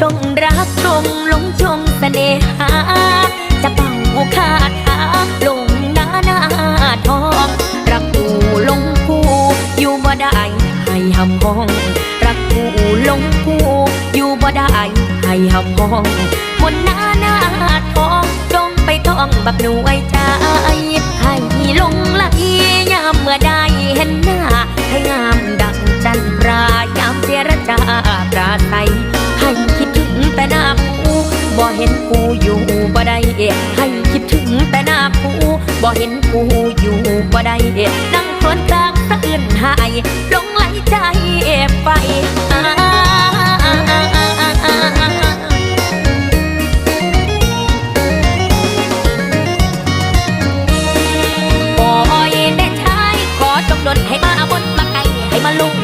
ชงรักชงหลงชงเสน่หา จะเป่าคาถาลงหน้าหน้าทอง รักกูลงกูอยู่บ่ได้ให้หำห้อง รักกูลงกูอยู่บ่ได้ให้หำห้องบนหน้าหน้าทองจงไปท่องบักหน่วยใจให้ลงไหลยามเมื่อได้เห็นหน้าให้งามดังจันทรายามเจรจาปราศัย เห็นกูอยู่บ่ได้ให้คิดถึงแต่หน้ากูบ่เห็นกูอยู่บ่ได้นั่งครวนตากตะอื่นหายลงไหลใจไปบ่อยได้ชายขอจงดลให้มาบนมาไกลให้มาลุก